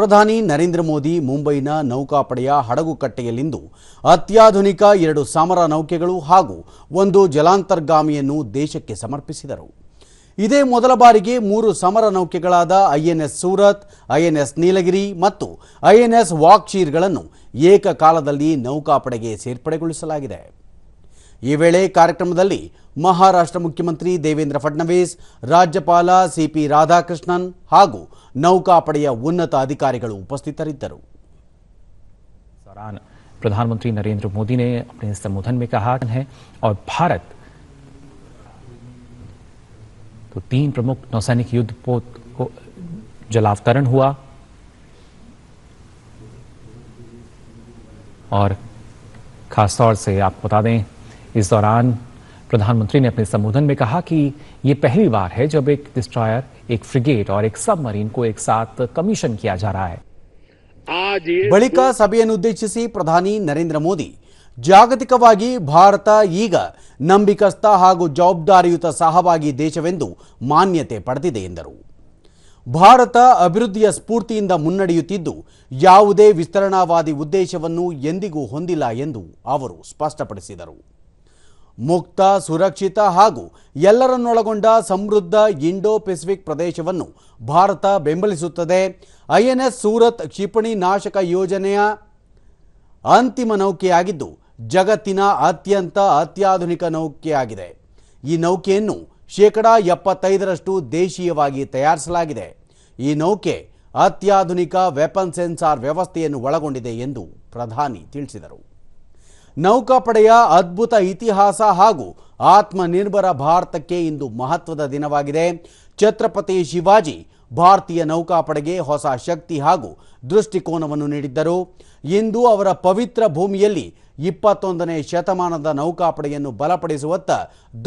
ಪ್ರಧಾನಿ ನರೇಂದ್ರ ಮೋದಿ ಮುಂಬೈನ ನೌಕಾಪಡೆಯ ಹಡಗುಕಟ್ಟೆಯಲ್ಲಿಂದು ಅತ್ಯಾಧುನಿಕ ಎರಡು ಸಮರ ನೌಕೆಗಳು ಹಾಗೂ ಒಂದು ಜಲಾಂತರ್ಗಾಮಿಯನ್ನು ದೇಶಕ್ಕೆ ಸಮರ್ಪಿಸಿದರು ಇದೇ ಮೊದಲ ಬಾರಿಗೆ ಮೂರು ಸಮರ ನೌಕೆಗಳಾದ ಐಎನ್ಎಸ್ ಸೂರತ್ ಐಎನ್ಎಸ್ ನೀಲಗಿರಿ ಮತ್ತು ಐಎನ್ಎಸ್ ವಾಕ್ಚೀರ್ಗಳನ್ನು ಏಕಕಾಲದಲ್ಲಿ ನೌಕಾಪಡೆಗೆ ಸೇರ್ಪಡೆಗೊಳಿಸಲಾಗಿದೆ वे कार्यक्रम महाराष्ट्र मुख्यमंत्री देवेंद्र फडणवीस राज्यपाल सीपी राधाकृष्णन नौकापड़ उन्नत अधिकारी उपस्थितर प्रधानमंत्री नरेंद्र मोदी ने अपने संबोधन में कहा है और भारत तो तीन प्रमुख नौसैनिक युद्ध पोत को जलावतरण हुआ और खासतौर से आप बता दें इस दौरान प्रधानमंत्री ने अपने संबोधन में कहा कि ये पहली बार है जब एक डिस्ट्रॉयर एक फ्रिगेट और एक सबमरीन को एक साथ किया जा रहा है ಬಳಿಕ ಸಭೆಯನ್ನುದ್ದೇಶಿಸಿ ಪ್ರಧಾನಿ ನರೇಂದ್ರ ಮೋದಿ ಜಾಗತಿಕವಾಗಿ ಭಾರತ ಈಗ ನಂಬಿಕಸ್ಥ ಹಾಗೂ ಜವಾಬ್ದಾರಿಯುತ ಸಹವಾಗಿ ದೇಶವೆಂದು ಮಾನ್ಯತೆ ಪಡೆದಿದೆ ಎಂದರು ಭಾರತ ಅಭಿವೃದ್ಧಿಯ ಸ್ಫೂರ್ತಿಯಿಂದ ಮುನ್ನಡೆಯುತ್ತಿದ್ದು ಯಾವುದೇ ವಿಸ್ತರಣಾವಾದಿ ಉದ್ದೇಶವನ್ನು ಎಂದಿಗೂ ಹೊಂದಿಲ್ಲ ಎಂದು ಅವರು ಸ್ಪಷ್ಟಪಡಿಸಿದರು ಮುಕ್ತ ಸುರಕ್ಷಿತ ಹಾಗೂ ಎಲ್ಲರನ್ನೊಳಗೊಂಡ ಸಮೃದ್ಧ ಇಂಡೋ ಪೆಸಿಫಿಕ್ ಪ್ರದೇಶವನ್ನು ಭಾರತ ಬೆಂಬಲಿಸುತ್ತದೆ ಐಎನ್ಎಸ್ ಸೂರತ್ ಕ್ಷಿಪಣಿ ನಾಶಕ ಯೋಜನೆಯ ಅಂತಿಮ ನೌಕೆಯಾಗಿದ್ದು ಜಗತ್ತಿನ ಅತ್ಯಂತ ಅತ್ಯಾಧುನಿಕ ನೌಕೆಯಾಗಿದೆ ಈ ನೌಕೆಯನ್ನು ಶೇಕಡಾ ಎಪ್ಪತ್ತೈದರಷ್ಟು ದೇಶೀಯವಾಗಿ ತಯಾರಿಸಲಾಗಿದೆ ಈ ನೌಕೆ ಅತ್ಯಾಧುನಿಕ ವೆಪನ್ ಸೆನ್ಸಾರ್ ವ್ಯವಸ್ಥೆಯನ್ನು ಒಳಗೊಂಡಿದೆ ಎಂದು ಪ್ರಧಾನಿ ತಿಳಿಸಿದರು ನೌಕಾಪಡೆಯ ಅದ್ಭುತ ಇತಿಹಾಸ ಹಾಗೂ ಆತ್ಮನಿರ್ಭರ ಭಾರತಕ್ಕೆ ಇಂದು ಮಹತ್ವದ ದಿನವಾಗಿದೆ ಛತ್ರಪತಿ ಶಿವಾಜಿ ಭಾರತೀಯ ನೌಕಾಪಡೆಗೆ ಹೊಸ ಶಕ್ತಿ ಹಾಗೂ ದೃಷ್ಟಿಕೋನವನ್ನು ನೀಡಿದ್ದರು ಇಂದು ಅವರ ಪವಿತ್ರ ಭೂಮಿಯಲ್ಲಿ ಇಪ್ಪತ್ತೊಂದನೇ ಶತಮಾನದ ನೌಕಾಪಡೆಯನ್ನು ಬಲಪಡಿಸುವತ್ತ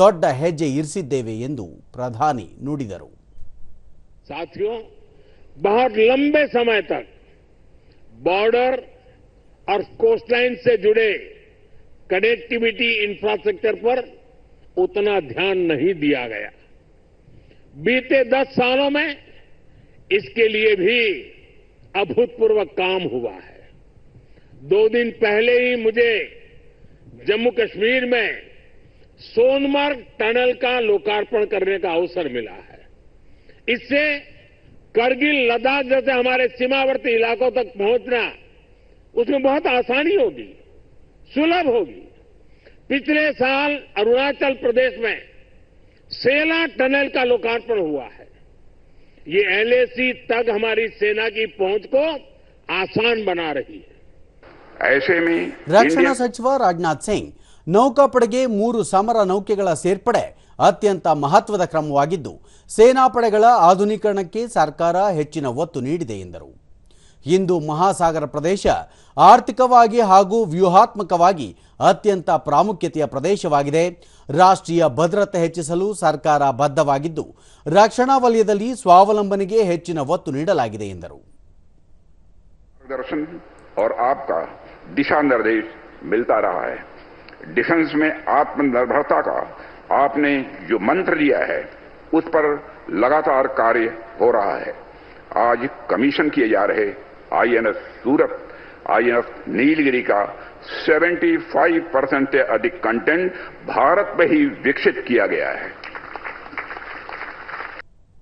ದೊಡ್ಡ ಹೆಜ್ಜೆ ಇರಿಸಿದ್ದೇವೆ ಎಂದು ಪ್ರಧಾನಿ ನುಡಿದರು ಸಮಯ ಬಾರ್ಡರ್ कनेक्टिविटी इंफ्रास्ट्रक्चर पर उतना ध्यान नहीं दिया गया बीते दस सालों में इसके लिए भी अभूतपूर्व काम हुआ है दो दिन पहले ही मुझे जम्मू कश्मीर में सोनमर्ग टनल का लोकार्पण करने का अवसर मिला है इससे करगिल लद्दाख जैसे हमारे सीमावर्ती इलाकों तक पहुंचना उसमें बहुत आसानी होगी सुलभ होगी पिछले साल अरुणाचल प्रदेश में सेला टनल का लोकार्पण हुआ है ये एलएसी तक हमारी सेना की पहुंच को आसान बना रही है ऐसे में रक्षणा सचिव ರಾಜನಾಥ್ ಸಿಂಗ್ ನೌಕಾಪಡೆಗೆ ಮೂರು ಸಮರ ನೌಕೆಗಳ ಸೇರ್ಪಡೆ ಅತ್ಯಂತ ಮಹತ್ವದ ಕ್ರಮವಾಗಿದ್ದು ಸೇನಾಪಡೆಗಳ ಆಧುನೀಕರಣಕ್ಕೆ ಸರ್ಕಾರ ಹೆಚ್ಚಿನ ಒತ್ತು ನೀಡಿದೆ ಎಂದರು हिंदू महासागर प्रदेश आर्थिकವಾಗಿ ಹಾಗೂ વ્યೂಹಾತ್ಮಕವಾಗಿ ಅತ್ಯಂತ ಪ್ರಾಮುಖ್ಯತೆಯ ಪ್ರದೇಶವಾಗಿದೆ ರಾಷ್ಟ್ರೀಯ ಭದ್ರತೆ ಹೆಚ್ಚಿಸಲು ಸರ್ಕಾರ ಬದ್ಧವಾಗಿದೆ ರಕ್ಷಣಾ ವಲಯದಲ್ಲಿ ಸ್ವಾವಲಂಬನೆಗೆ ಹೆಚ್ಚಿನ ಒತ್ತು ನೀಡಲಾಗಿದೆ ಎಂದು દર્ಶನ ಮತ್ತು ಆಪ್ಕ ದಿಶಾನರ್ದೇಶ मिलता रहा है डिफेंस में आत्मनिर्भरता का आपने जो मंत्र दिया है उस पर लगातार कार्य हो रहा है आज commission کیے جارہے INS Surat INS Nilgiri का 75 परसेंट से अधिक कंटेंट भारत में ही विकसित किया गया है